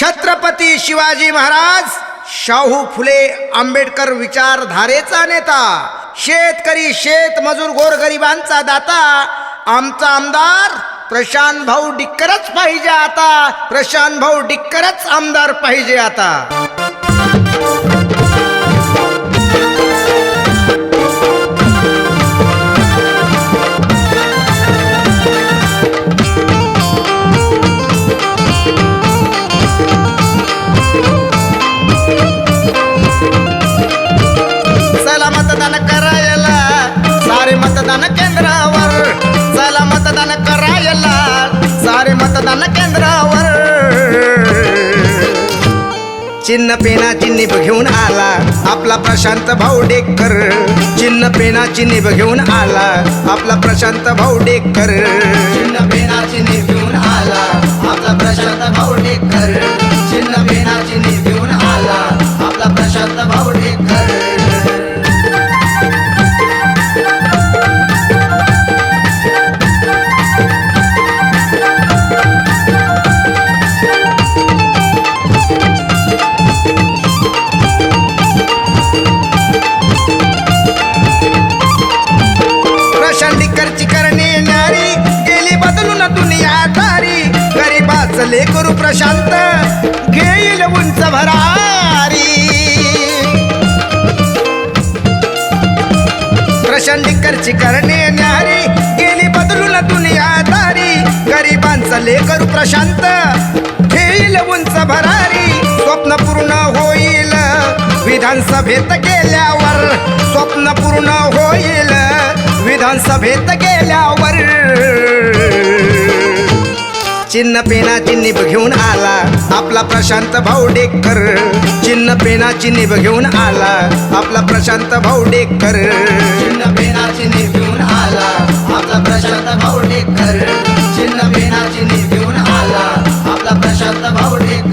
छत्रपती शिवाजी महाराज शाहू फुले आंबेडकर विचारधारेचा नेता शेतकरी शेत मजूर गोरगरिबांचा दाता आमचा आमदार प्रशांत भाऊ डिक्करच पाहिजे आता प्रशांत भाऊ डिक्करच आमदार पाहिजे आता. मतदान करायला सारे मतदान केंद्रावर. चिन्ह पेना चिन्ह घेऊन आला आपला प्रशांत भाऊ डेकर चिन्ह पेना चिन्ह घेऊन आला आपला प्रशांत भाऊ डेक्कर गरीबाच करू प्रशांत घेईल उंच भरारी. प्रशांतिकरची करणे न्यारी गेली बदलून दुनिया दारी. गरिबांचा लेकरू प्रशांत घेईल उंच भरारी. स्वप्न पूर्ण होईल विधानसभेत गेल्यावर. स्वप्न पूर्ण होईल विधानसभेत गेल्यावर. चिन्ह पेनाची निभ घेऊन आला. आपला प्रशांत भाऊ डेकर चिन्ह पेनाची निभ घेऊन आला. आपला प्रशांत भाऊ डेकर चिन्ह पेनाची निभ घेऊन आला. आपला प्रशांत भाऊ डेकर चिन्ह पेनाची निभ घेऊन आला. आपला प्रशांत भाऊ डेकर